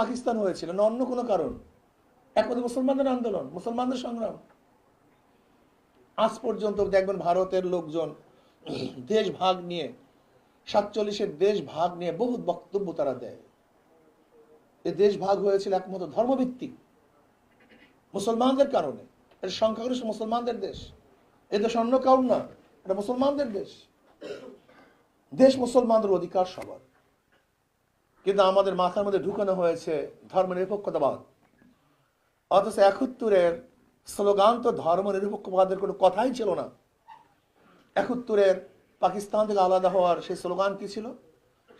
পাকিস্তান হয়েছিল, না অন্য কোনো কারণ। একমাত্র মুসলমানদের আন্দোলন, মুসলমানদের সংগ্রাম। আজ পর্যন্ত দেখবেন ভারতের লোকজন দেশ ভাগ নিয়ে, সাতচল্লিশের দেশ ভাগ নিয়ে বহু বক্তব্য তারা দেয়। এ দেশ ভাগ হয়েছিল একমাত্র ধর্মভিত্তিক, মুসলমানদের কারণে। এটা সংখ্যাগরিষ্ঠ মুসলমানদের দেশ। এ দেশ অন্য কারণ না এটা মুসলমানদের দেশ। দেশ মুসলমানদের অধিকার সবার। কিন্তু আমাদের মাথার মধ্যে ঢুকানো হয়েছে ধর্ম নিরপেক্ষতাবাদ অথচ একাত্তরের স্লোগান তো ধর্ম নিরপেক্ষবাদের কোনো কথাই ছিল না। একাত্তরের পাকিস্তান থেকে আলাদা হওয়ার সেই স্লোগান কি ছিল?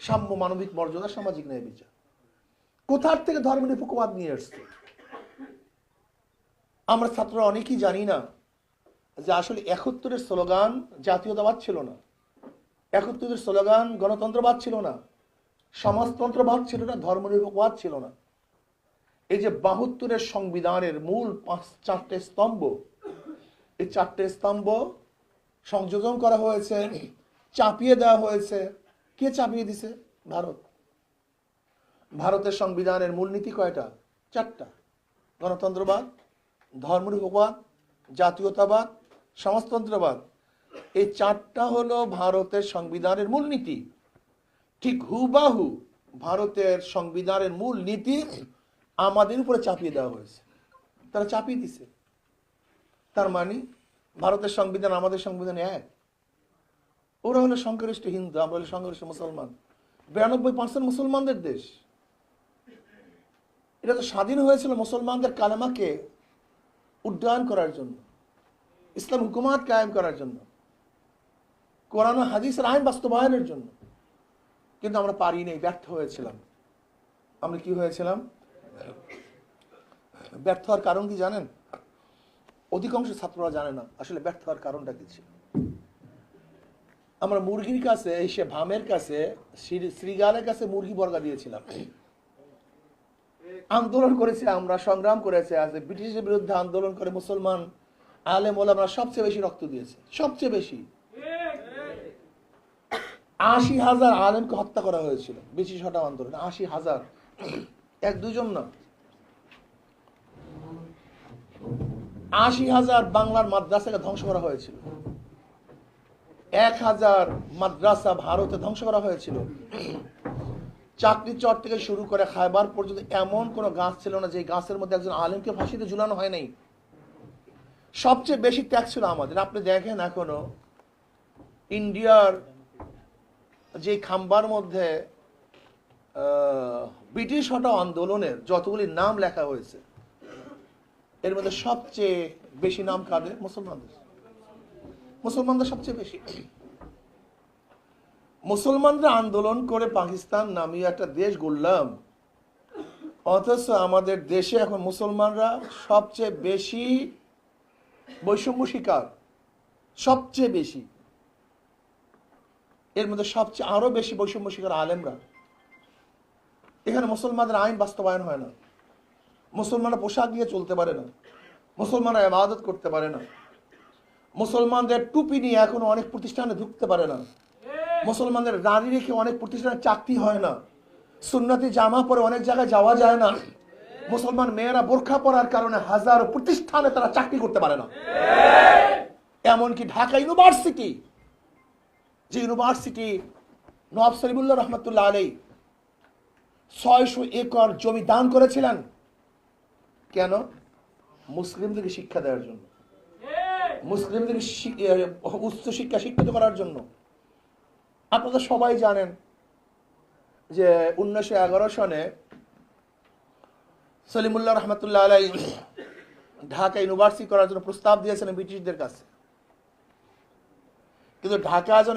সাম্য মানবিক মর্যাদা, সামাজিক ন্যায় বিচার। কোথার থেকে ধর্ম নিরপেক্ষবাদ নিয়ে এসছে? আমরা ছাত্ররা অনেকেই জানি না যে আসলে একাত্তরের স্লোগান জাতীয়তাবাদ ছিল না। একাত্তরের স্লোগান গণতন্ত্রবাদ ছিল না। সমাজতন্ত্রবাদ ছিল না, ধর্মনিরপেক্ষবাদ ছিল না। এই যে বাহাত্তরের সংবিধানের মূল পাঁচ, চারটে স্তম্ভ, এই চারটে স্তম্ভ সংযোজন করা হয়েছে, চাপিয়ে দেওয়া হয়েছে। কে চাপিয়ে দিছে? ভারত। ভারতের সংবিধানের মূলনীতি কয়টা? চারটা। গণতন্ত্রবাদ, ধর্মনিরপেক্ষবাদ, জাতীয়তাবাদ, সমাজতন্ত্রবাদ। এই চারটা হলো ভারতের সংবিধানের মূলনীতি। ঠিক হুবাহু ভারতের সংবিধানের মূল নীতি আমাদের উপরে চাপিয়ে দেওয়া হয়েছে। তারা চাপিয়ে দিছে। তার মানে ভারতের সংবিধান আমাদের সংবিধান এক। ওরা হলো সংখ্যাগরিষ্ঠ হিন্দু, আমরা হলো সংখ্যাগরিষ্ঠ মুসলমান। বিরানব্বই পার্সেন্ট মুসলমানদের দেশ। এটা তো স্বাধীন হয়েছিল মুসলমানদের কালেমাকে উড্ডয়ন করার জন্য, ইসলাম হুকুমাত কায়েম করার জন্য, কোরআন হাদিসের আইন বাস্তবায়নের জন্য। কিন্তু আমরা পারি নাই, ব্যর্থ হয়েছিলাম। আমরা কি হয়েছিলাম? ব্যর্থ হওয়ার কারণ কি জানেন? অধিকাংশ ছাত্ররা জানে না আসলে ব্যর্থ হওয়ার কারণটা কি ছিল। আমরা মুরগির কাছে এসে ভামের কাছে শ্রী- শ্রীগালের কাছে মুরগি বর্গা দিয়েছিলাম। আন্দোলন করেছি আমরা, সংগ্রাম করেছে আজ। ব্রিটিশের বিরুদ্ধে আন্দোলন করে মুসলমান আলেম ওলামরা সবচেয়ে বেশি রক্ত দিয়েছে, সবচেয়ে বেশি। আশি হাজার আলেমকে হত্যা করা হয়েছিল, বেশি হটাও আন্দোলন আশি হাজার। এক, দুজন না। আশি হাজার বাংলার মাদ্রাসাকে ধ্বংস করা হয়েছিল। এক হাজার মাদ্রাসা ভারতে ধ্বংস করা হয়েছিল। চাকরি চর থেকে শুরু করে খাইবার পর্যন্ত এমন কোনো গাছ ছিল না যে গাছের মধ্যে একজন আলেমকে ফাঁসিতে ঝুলানো হয় নাই। সবচেয়ে বেশি ত্যাগ ছিল আমাদের। আপনি দেখেন এখনও, ইন্ডিয়ার যে খাম্বার মধ্যে ব্রিটিশ হটাও আন্দোলনের যতগুলি নাম লেখা হয়েছে, এর মধ্যে সবচেয়ে বেশি নাম কাদের? মুসলমানদের। মুসলমানদের সবচেয়ে বেশি। মুসলমানরা আন্দোলন করে পাকিস্তান নামিয়ে একটা দেশ গড়লাম। অথচ আমাদের দেশে এখন মুসলমানরা সবচেয়ে বেশি বৈষম্য শিকার। সবচেয়ে বেশি। এর মধ্যে সবচেয়ে আরও বেশি বৈষম্য শিকার আলেমরা। এখানে মুসলমানদের আইন বাস্তবায়ন হয় না। মুসলমানরা পোশাক দিয়ে চলতে পারে না। মুসলমানরা ইবাদত করতে পারে না। মুসলমানদের টুপি নিয়ে এখনও অনেক প্রতিষ্ঠানে ঢুকতে পারে না। মুসলমানদের নারী রেখে অনেক প্রতিষ্ঠানে চাকরি হয় না। সুন্নতি জামা পরে অনেক জায়গায় যাওয়া যায় না। মুসলমান মেয়েরা বোরখা পরার কারণে হাজার প্রতিষ্ঠানে তারা চাকরি করতে পারে না। এমনকি ঢাকা ইউনিভার্সিটি যে ইউনিভার্সিটি নওয়াব সলিমুল্লাহ রহমতুল্লাহ আলাই ছয়শো একর জমি দান করেছিলেন। কেন? মুসলিমদেরকে শিক্ষা দেওয়ার জন্য। মুসলিমদেরকে শি- উচ্চ শিক্ষা শিক্ষিত করার জন্য। আপনারা সবাই জানেন যে উনিশশো এগারো সনে সলিমুল্লাহ রহমতুল্লাহ আলাই ঢাকা ইউনিভার্সিটি করার জন্য প্রস্তাব দিয়েছিলেন ব্রিটিশদের কাছে। কিন্তু ঢাকা যেন